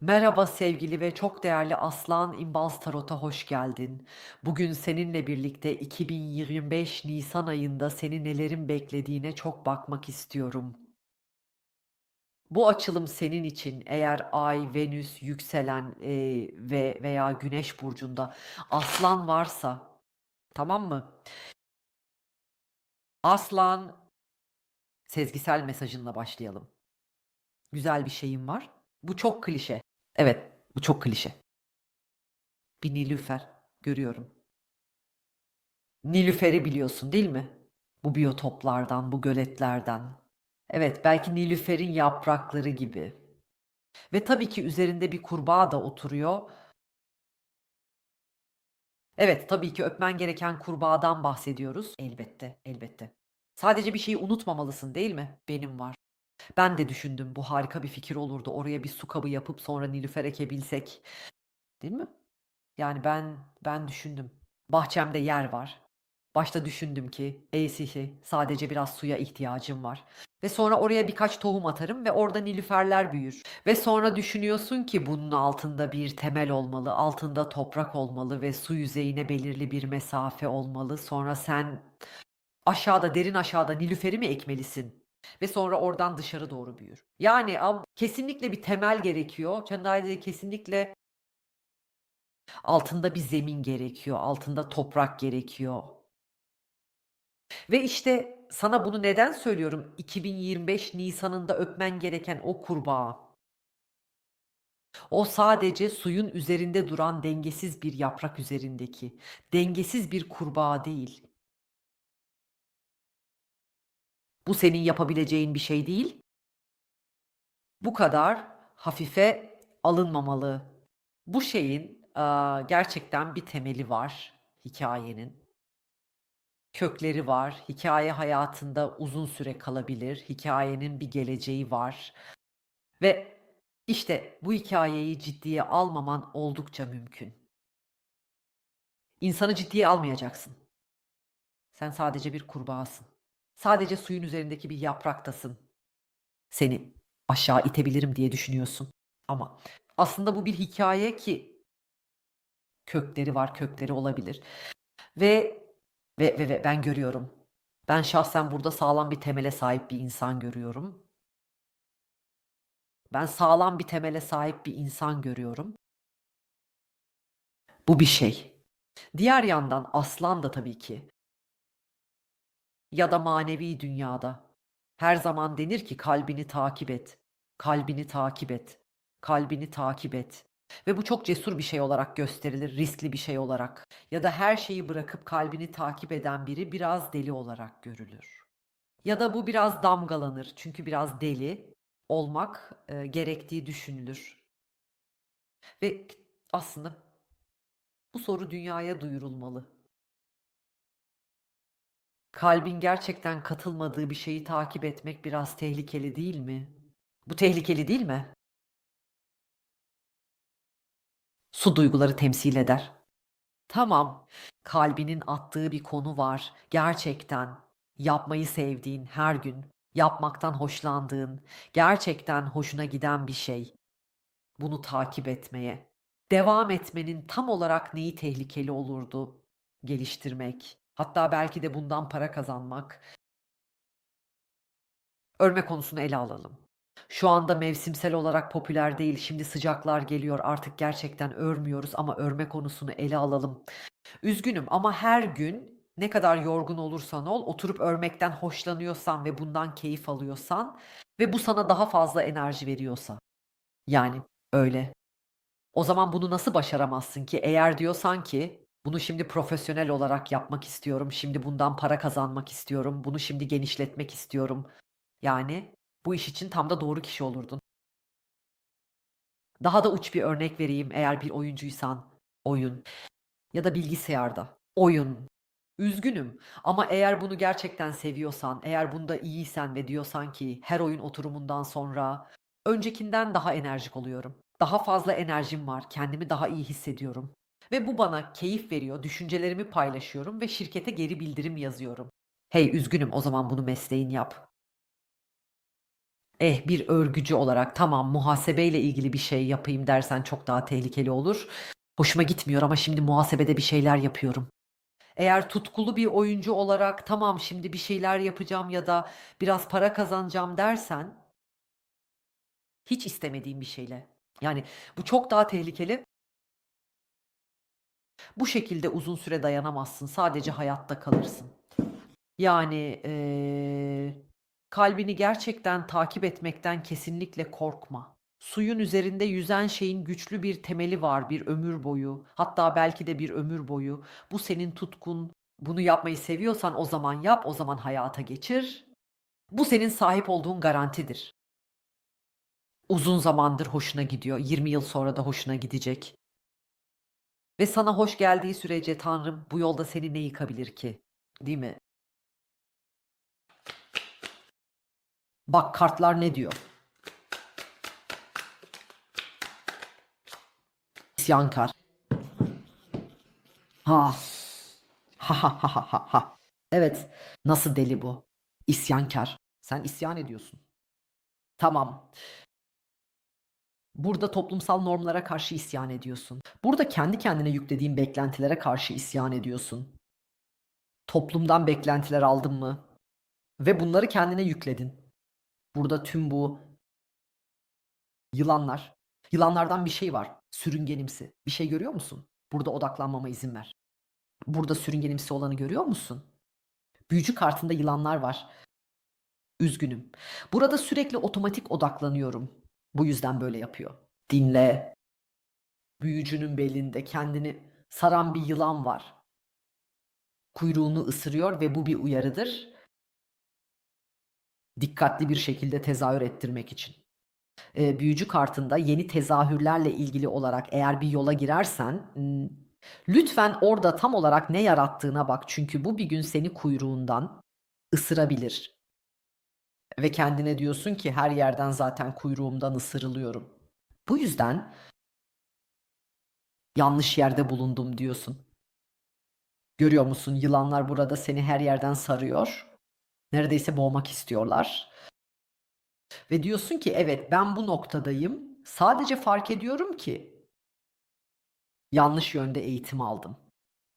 Merhaba sevgili ve çok değerli Aslan İmbaz Tarot'a hoş geldin. Bugün seninle birlikte 2025 Nisan ayında seni nelerin beklediğine çok bakmak istiyorum. Bu açılım senin için eğer Ay, Venüs, yükselen eee, ve veya Güneş burcunda Aslan varsa, tamam mı? Aslan sezgisel mesajınla başlayalım. Güzel bir şeyim var. Bu çok klişe. Evet, bu çok klişe. Bir nilüfer görüyorum. Nilüferi biliyorsun değil mi? Bu biyotoplardan, bu göletlerden. Evet, belki nilüferin yaprakları gibi. Ve tabii ki üzerinde bir kurbağa da oturuyor. Evet, tabii ki öpmen gereken kurbağadan bahsediyoruz. Elbette, elbette. Sadece bir şeyi unutmamalısın değil mi? Benim var. Ben de düşündüm bu harika bir fikir olurdu. Oraya bir su kabı yapıp sonra nilüfer ekebilsek. Değil mi? Yani ben ben düşündüm. Bahçemde yer var. Başta düşündüm ki "E'si sadece biraz suya ihtiyacım var." Ve sonra oraya birkaç tohum atarım ve orada nilüferler büyür. Ve sonra düşünüyorsun ki bunun altında bir temel olmalı, altında toprak olmalı ve su yüzeyine belirli bir mesafe olmalı. Sonra sen aşağıda, derin aşağıda nilüferi mi ekmelisin? Ve sonra oradan dışarı doğru büyür. Yani kesinlikle bir temel gerekiyor. Çanakkale'de kesinlikle Altında bir zemin gerekiyor, altında toprak gerekiyor. Ve işte sana bunu neden söylüyorum? 2025 nisanında öpmen gereken o kurbağa. O sadece suyun üzerinde duran dengesiz bir yaprak üzerindeki, dengesiz bir kurbağa değil. Bu senin yapabileceğin bir şey değil. Bu kadar hafife alınmamalı. Bu şeyin, gerçekten bir temeli var hikâyenin. Kökleri var. Hikâye hayatında uzun süre kalabilir. Hikâyenin bir geleceği var ve işte bu hikâyeyi ciddiye almaman oldukça mümkün. İnsanı ciddiye almayacaksın. Sen sadece bir kurbağasın. Sadece suyun üzerindeki bir yapraktasın. Seni aşağı itebilirim diye düşünüyorsun ama aslında bu bir hikâye ki kökleri var, kökleri olabilir ve ve ve ve ben görüyorum. Ben şahsen burada sağlam bir temele sahip bir insan görüyorum. Ben sağlam bir temele sahip bir insan görüyorum. Bu bir şey. Diğer yandan aslan da tabii ki ya da manevi dünyada her zaman denir ki kalbini takip et, kalbini takip et, kalbini takip et ve bu çok cesur bir şey olarak gösterilir, riskli bir şey olarak ya da her şeyi bırakıp kalbini takip eden biri biraz deli olarak görülür. Ya da bu biraz damgalanır çünkü biraz deli olmak, eee, gerektiği düşünülür. Ve aslında bu soru dünyaya duyurulmalı. Kalbin gerçekten katılmadığı bir şeyi takip etmek biraz tehlikeli değil mi? Bu tehlikeli değil mi? Su duyguları temsil eder. Tamam, kalbinin attığı bir konu var. Gerçekten yapmayı sevdiğin, her gün yapmaktan hoşlandığın, gerçekten hoşuna giden bir şey. Bunu takip etmeye, devam etmenin tam olarak neyi tehlikeli olurdu geliştirmek? Hatta belki de bundan para kazanmak. Örme konusunu ele alalım. Şu anda mevsimsel olarak popüler değil. Şimdi sıcaklar geliyor. Artık gerçekten örmüyoruz ama örme konusunu ele alalım. Üzgünüm ama her gün ne kadar yorgun olursan ol, oturup örmekten hoşlanıyorsan ve bundan keyif alıyorsan ve bu sana daha fazla enerji veriyorsa. Yani öyle. O zaman bunu nasıl başaramazsın ki? Eğer diyorsan ki bunu şimdi profesyonel olarak yapmak istiyorum, şimdi bundan para kazanmak istiyorum, bunu şimdi genişletmek istiyorum. Yani bu iş için tam da doğru kişi olurdun. Daha da uç bir örnek vereyim eğer bir oyuncuysan. Oyun ya da bilgisayarda. Oyun. Üzgünüm ama eğer bunu gerçekten seviyorsan, eğer bunda iyiysen ve diyorsan ki her oyun oturumundan sonra öncekinden daha enerjik oluyorum. Daha fazla enerjim var, kendimi daha iyi hissediyorum ve bu bana keyif veriyor, düşüncelerimi paylaşıyorum ve şirkete geri bildirim yazıyorum. Hey, üzgünüm, o zaman bunu mesleğin yap. Eh, bir örgücü olarak tamam, muhasebeyle ilgili bir şey yapayım dersen çok daha tehlikeli olur. Hoşuma gitmiyor ama şimdi muhasebede bir şeyler yapıyorum. Eğer tutkulu bir oyuncu olarak tamam şimdi bir şeyler yapacağım ya da biraz para kazanacağım dersen hiç istemediğim bir şeyle. Yani bu çok daha tehlikeli. Bu şekilde uzun süre dayanamazsın. Sadece hayatta kalırsın. Yani eee, kalbini gerçekten takip etmekten kesinlikle korkma. Suyun üzerinde yüzen şeyin güçlü bir temeli var, bir ömür boyu. Hatta belki de bir ömür boyu. Bu senin tutkun. Bunu yapmayı seviyorsan o zaman yap, o zaman hayata geçir. Bu senin sahip olduğun garantidir. Uzun zamandır hoşuna gidiyor. 20 yıl sonra da hoşuna gidecek. Ve sana hoş geldiği sürece Tanrım bu yolda seni ne yıkabilir ki? Değil mi? Bak kartlar ne diyor? İsyankar. Ha. Ha ha ha ha ha. Evet. Nasıl deli bu? İsyankar. Sen isyan ediyorsun. Tamam. Burada toplumsal normlara karşı isyan ediyorsun. Burada kendi kendine yüklediğin beklentilere karşı isyan ediyorsun. Toplumdan beklentiler aldın mı? Ve bunları kendine yükledin. Burada tüm bu yılanlar, yılanlardan bir şey var. Sürüngenimsi. Bir şey görüyor musun? Burada odaklanmama izin ver. Burada sürüngenimsi olanı görüyor musun? Büyücü kartında yılanlar var. Üzgünüm. Burada sürekli otomatik odaklanıyorum. Bu yüzden böyle yapıyor. Dinle. Büyücünün belinde kendini saran bir yılan var. Kuyruğunu ısırıyor ve bu bir uyarıdır. Dikkatli bir şekilde tezahür ettirmek için. Ee, büyücü kartında yeni tezahürlerle ilgili olarak eğer bir yola girersen hmm, lütfen orada tam olarak ne yarattığına bak. Çünkü bu bir gün seni kuyruğundan ısırabilir. Ve kendine diyorsun ki her yerden zaten kuyruğumdan ısırılıyorum. Bu yüzden yanlış yerde bulundum diyorsun. Görüyor musun? Yılanlar burada seni her yerden sarıyor. Neredeyse boğmak istiyorlar. Ve diyorsun ki evet ben bu noktadayım. Sadece fark ediyorum ki yanlış yönde eğitim aldım.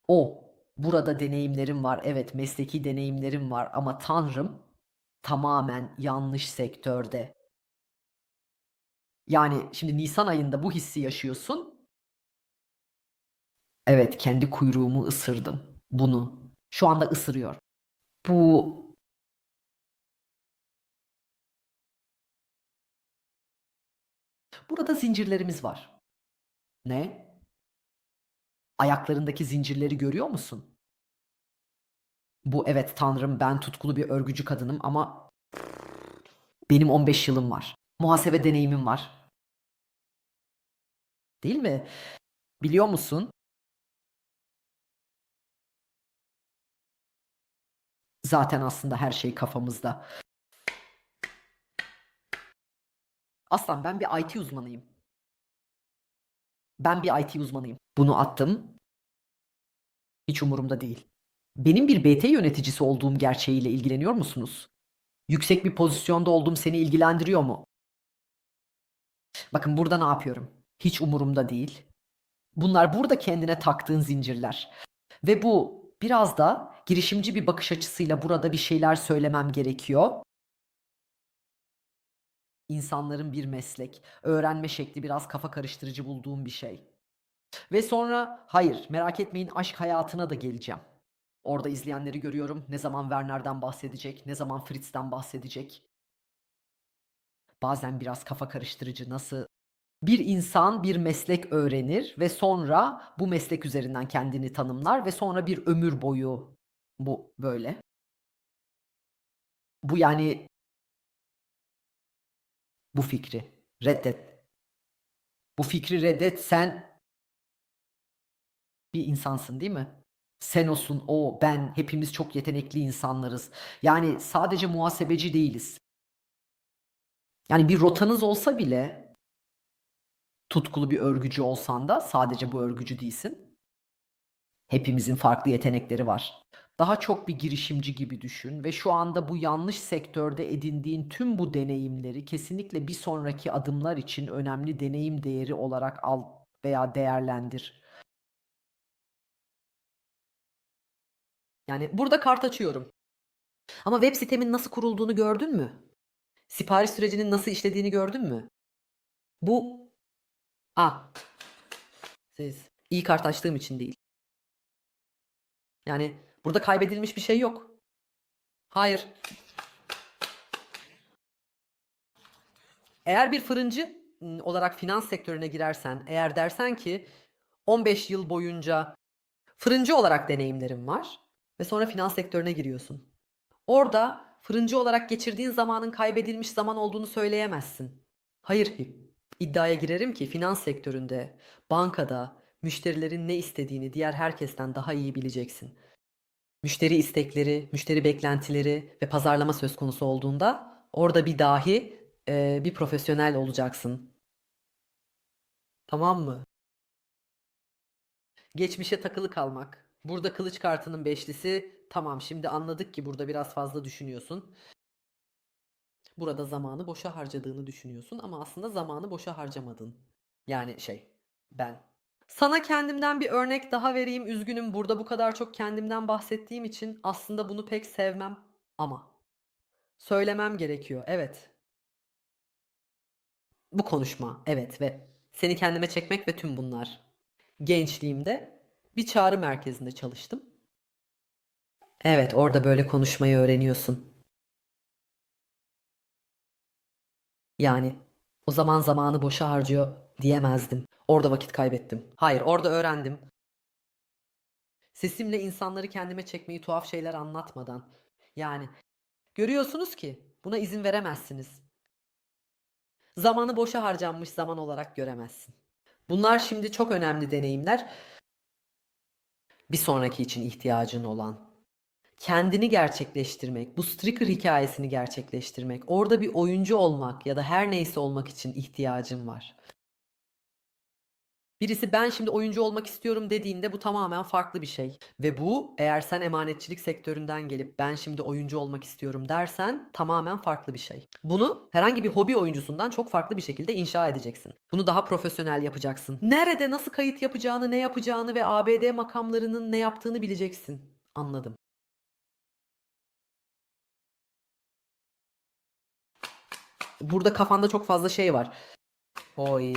O burada deneyimlerim var. Evet mesleki deneyimlerim var ama Tanrım tamamen yanlış sektörde. Yani şimdi Nisan ayında bu hissi yaşıyorsun. Evet, kendi kuyruğumu ısırdım. Bunu. Şu anda ısırıyor. Bu Burada zincirlerimiz var. Ne? Ayaklarındaki zincirleri görüyor musun? Bu evet tanrım ben tutkulu bir örgücü kadınım ama benim 15 yılım var. Muhasebe deneyimim var. Değil mi? Biliyor musun? Zaten aslında her şey kafamızda. Aslan ben bir IT uzmanıyım. Ben bir IT uzmanıyım. Bunu attım. Hiç umurumda değil. Benim bir BT yöneticisi olduğum gerçeğiyle ilgileniyor musunuz? Yüksek bir pozisyonda olduğum seni ilgilendiriyor mu? Bakın burada ne yapıyorum? Hiç umurumda değil. Bunlar burada kendine taktığın zincirler. Ve bu biraz da girişimci bir bakış açısıyla burada bir şeyler söylemem gerekiyor. İnsanların bir meslek, öğrenme şekli biraz kafa karıştırıcı bulduğum bir şey. Ve sonra hayır merak etmeyin aşk hayatına da geleceğim. Orada izleyenleri görüyorum. Ne zaman Werner'den bahsedecek, ne zaman Fritz'ten bahsedecek. Bazen biraz kafa karıştırıcı nasıl bir insan bir meslek öğrenir ve sonra bu meslek üzerinden kendini tanımlar ve sonra bir ömür boyu bu böyle. Bu yani bu fikri reddet. Bu fikri reddet sen bir insansın değil mi? Sen olsun, o, ben hepimiz çok yetenekli insanlarız. Yani sadece muhasebeci değiliz. Yani bir rotanız olsa bile tutkulu bir örgücü olsan da sadece bu örgücü değilsin. Hepimizin farklı yetenekleri var. Daha çok bir girişimci gibi düşün ve şu anda bu yanlış sektörde edindiğin tüm bu deneyimleri kesinlikle bir sonraki adımlar için önemli deneyim değeri olarak al veya değerlendir. Yani burada kart açıyorum. Ama web sitemin nasıl kurulduğunu gördün mü? Sipariş sürecinin nasıl işlediğini gördün mü? Bu A. Siz iyi kart açtığım için değil. Yani burada kaybedilmiş bir şey yok. Hayır. Eğer bir fırıncı olarak finans sektörüne girersen, eğer dersen ki 15 yıl boyunca fırıncı olarak deneyimlerim var ve sonra finans sektörüne giriyorsun. Orada fırıncı olarak geçirdiğin zamanın kaybedilmiş zaman olduğunu söyleyemezsin. Hayır, iddiaya girerim ki finans sektöründe, bankada müşterilerin ne istediğini diğer herkesten daha iyi bileceksin. Müşteri istekleri, müşteri beklentileri ve pazarlama söz konusu olduğunda orada bir dahi e, bir profesyonel olacaksın. Tamam mı? Geçmişe takılı kalmak. Burada kılıç kartının beşlisi. Tamam şimdi anladık ki burada biraz fazla düşünüyorsun. Burada zamanı boşa harcadığını düşünüyorsun ama aslında zamanı boşa harcamadın. Yani şey, ben. Sana kendimden bir örnek daha vereyim. Üzgünüm burada bu kadar çok kendimden bahsettiğim için aslında bunu pek sevmem ama söylemem gerekiyor. Evet. Bu konuşma, evet ve seni kendime çekmek ve tüm bunlar. Gençliğimde bir çağrı merkezinde çalıştım. Evet, orada böyle konuşmayı öğreniyorsun. Yani o zaman zamanı boşa harcıyor diyemezdim. Orada vakit kaybettim. Hayır, orada öğrendim. Sesimle insanları kendime çekmeyi tuhaf şeyler anlatmadan. Yani görüyorsunuz ki buna izin veremezsiniz. Zamanı boşa harcanmış zaman olarak göremezsin. Bunlar şimdi çok önemli deneyimler. Bir sonraki için ihtiyacın olan. Kendini gerçekleştirmek, bu streaker hikayesini gerçekleştirmek, orada bir oyuncu olmak ya da her neyse olmak için ihtiyacın var. Birisi ben şimdi oyuncu olmak istiyorum dediğinde bu tamamen farklı bir şey. Ve bu eğer sen emanetçilik sektöründen gelip ben şimdi oyuncu olmak istiyorum dersen tamamen farklı bir şey. Bunu herhangi bir hobi oyuncusundan çok farklı bir şekilde inşa edeceksin. Bunu daha profesyonel yapacaksın. Nerede nasıl kayıt yapacağını, ne yapacağını ve ABD makamlarının ne yaptığını bileceksin. Anladım. Burada kafanda çok fazla şey var. Oy.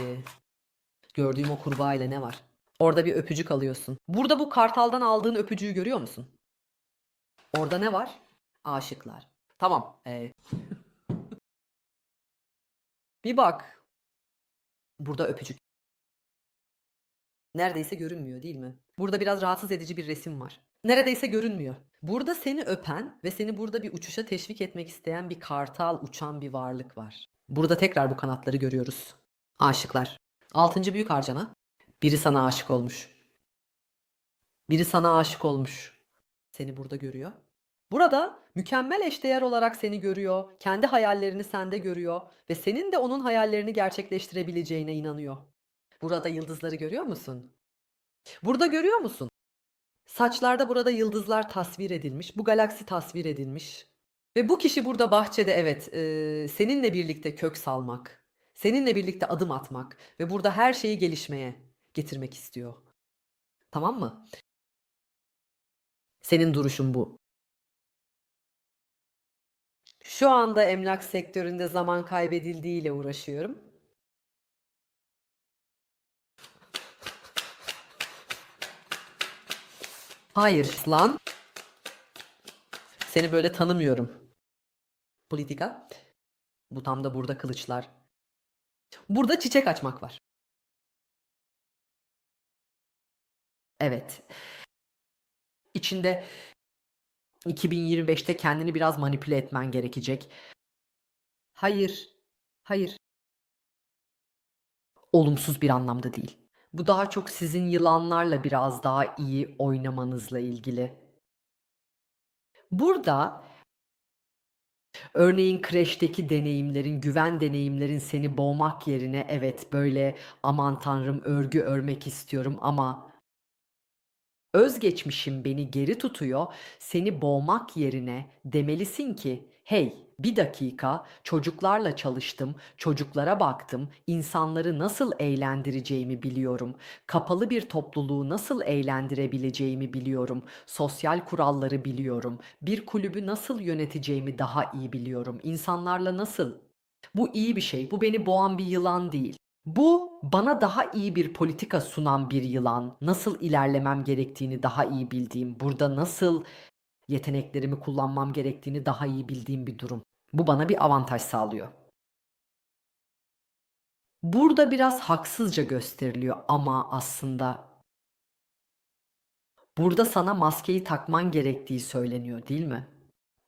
Gördüğüm o kurbağa ile ne var? Orada bir öpücük alıyorsun. Burada bu kartaldan aldığın öpücüğü görüyor musun? Orada ne var? Aşıklar. Tamam. ee. bir bak. Burada öpücük. Neredeyse görünmüyor değil mi? Burada biraz rahatsız edici bir resim var. Neredeyse görünmüyor. Burada seni öpen ve seni burada bir uçuşa teşvik etmek isteyen bir kartal uçan bir varlık var. Burada tekrar bu kanatları görüyoruz. Aşıklar. Altıncı büyük harcana. Biri sana aşık olmuş. Biri sana aşık olmuş. Seni burada görüyor. Burada mükemmel eşdeğer olarak seni görüyor. Kendi hayallerini sende görüyor. Ve senin de onun hayallerini gerçekleştirebileceğine inanıyor. Burada yıldızları görüyor musun? Burada görüyor musun? Saçlarda burada yıldızlar tasvir edilmiş. Bu galaksi tasvir edilmiş. Ve bu kişi burada bahçede evet eee, seninle birlikte kök salmak. Seninle birlikte adım atmak. Ve burada her şeyi gelişmeye getirmek istiyor. Tamam mı? Senin duruşun bu. Şu anda emlak sektöründe zaman kaybedildiğiyle uğraşıyorum. Hayır lan. Seni böyle tanımıyorum. Politika. Bu tam da burada kılıçlar. Burada çiçek açmak var. Evet. İçinde 2025'te kendini biraz manipüle etmen gerekecek. Hayır. Hayır. Olumsuz bir anlamda değil. Bu daha çok sizin yılanlarla biraz daha iyi oynamanızla ilgili. Burada örneğin Crash'teki deneyimlerin, güven deneyimlerin seni boğmak yerine evet böyle aman tanrım örgü örmek istiyorum ama Özgeçmişim beni geri tutuyor. Seni boğmak yerine demelisin ki, hey, bir dakika, çocuklarla çalıştım, çocuklara baktım, insanları nasıl eğlendireceğimi biliyorum. Kapalı bir topluluğu nasıl eğlendirebileceğimi biliyorum. Sosyal kuralları biliyorum. Bir kulübü nasıl yöneteceğimi daha iyi biliyorum. İnsanlarla nasıl bu iyi bir şey. Bu beni boğan bir yılan değil. Bu bana daha iyi bir politika sunan bir yılan. Nasıl ilerlemem gerektiğini daha iyi bildiğim, burada nasıl yeteneklerimi kullanmam gerektiğini daha iyi bildiğim bir durum. Bu bana bir avantaj sağlıyor. Burada biraz haksızca gösteriliyor ama aslında burada sana maskeyi takman gerektiği söyleniyor, değil mi?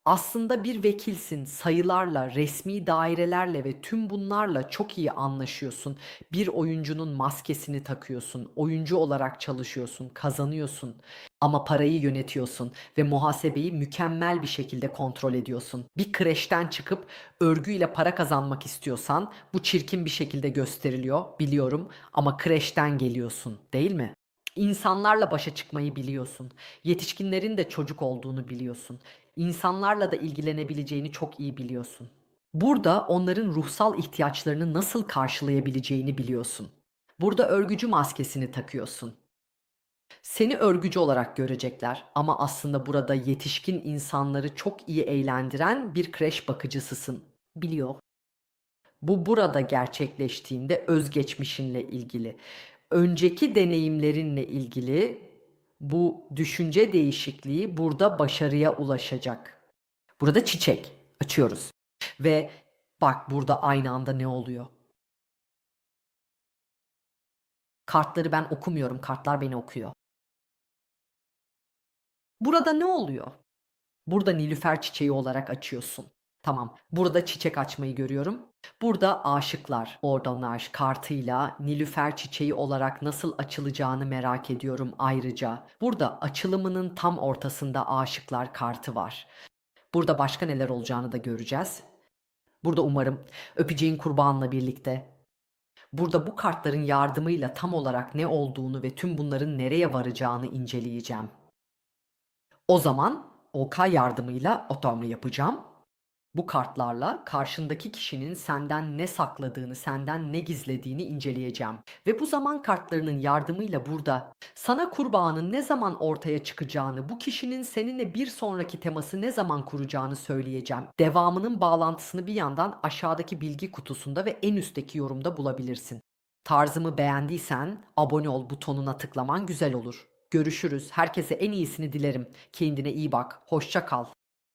Aslında bir vekilsin. Sayılarla, resmi dairelerle ve tüm bunlarla çok iyi anlaşıyorsun. Bir oyuncunun maskesini takıyorsun. Oyuncu olarak çalışıyorsun, kazanıyorsun. Ama parayı yönetiyorsun ve muhasebeyi mükemmel bir şekilde kontrol ediyorsun. Bir kreşten çıkıp örgüyle para kazanmak istiyorsan bu çirkin bir şekilde gösteriliyor biliyorum ama kreşten geliyorsun, değil mi? İnsanlarla başa çıkmayı biliyorsun. Yetişkinlerin de çocuk olduğunu biliyorsun. İnsanlarla da ilgilenebileceğini çok iyi biliyorsun. Burada onların ruhsal ihtiyaçlarını nasıl karşılayabileceğini biliyorsun. Burada örgücü maskesini takıyorsun. Seni örgücü olarak görecekler ama aslında burada yetişkin insanları çok iyi eğlendiren bir kreş bakıcısısın. Biliyor. Bu burada gerçekleştiğinde özgeçmişinle ilgili, önceki deneyimlerinle ilgili bu düşünce değişikliği burada başarıya ulaşacak. Burada çiçek açıyoruz. Ve bak burada aynı anda ne oluyor? Kartları ben okumuyorum, kartlar beni okuyor. Burada ne oluyor? Burada nilüfer çiçeği olarak açıyorsun. Tamam. Burada çiçek açmayı görüyorum. Burada aşıklar, ordonaj kartıyla nilüfer çiçeği olarak nasıl açılacağını merak ediyorum ayrıca. Burada açılımının tam ortasında aşıklar kartı var. Burada başka neler olacağını da göreceğiz. Burada umarım öpeceğin kurbanla birlikte Burada bu kartların yardımıyla tam olarak ne olduğunu ve tüm bunların nereye varacağını inceleyeceğim. O zaman OK yardımıyla otomu yapacağım. Bu kartlarla karşındaki kişinin senden ne sakladığını, senden ne gizlediğini inceleyeceğim. Ve bu zaman kartlarının yardımıyla burada sana kurbağanın ne zaman ortaya çıkacağını, bu kişinin seninle bir sonraki teması ne zaman kuracağını söyleyeceğim. Devamının bağlantısını bir yandan aşağıdaki bilgi kutusunda ve en üstteki yorumda bulabilirsin. Tarzımı beğendiysen abone ol butonuna tıklaman güzel olur. Görüşürüz. Herkese en iyisini dilerim. Kendine iyi bak. Hoşça kal.